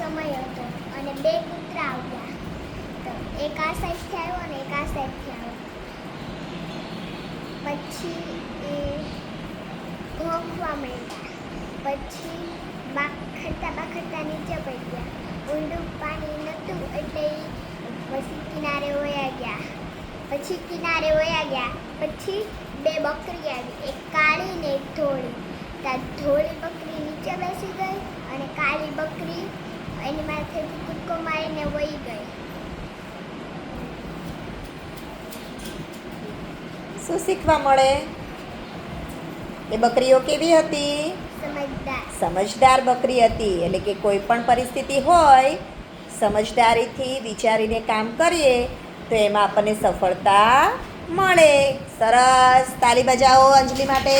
સમય હતો અને બે કૂતરા આવ્યા. તો એક આ સાઈડથી આવ્યો અને એક આ સાઈડથી આવ્યો પછી એ ભોંકવા માંડ્યા. પછી બાખડતા બાખડતા નીચે પડી ગયા ઊંડું પાણી નહોતું એટલે પછી કિનારે વયા ગયા. પછી કિનારે વયા ગયા. પછી બે બકરી આવી. એક કાળી ને એક ધોળી. ત્યાં ધોળી બકરી નીચે બેસી ગઈ. એની માથેથી કૂદકો મારીને વહી ગઈ. શું શીખવા મળે? એ બકરીઓ કેવી હતી? સમજદાર. સમજદાર બકરી હતી એટલે કે કોઈ પણ પરિસ્થિતિ હોય સમજદારીથી વિચારીને કામ કરીએ તો એમાં આપણને સફળતા મળે. સરસ. તાલી બજાવો અંજલિ માટે.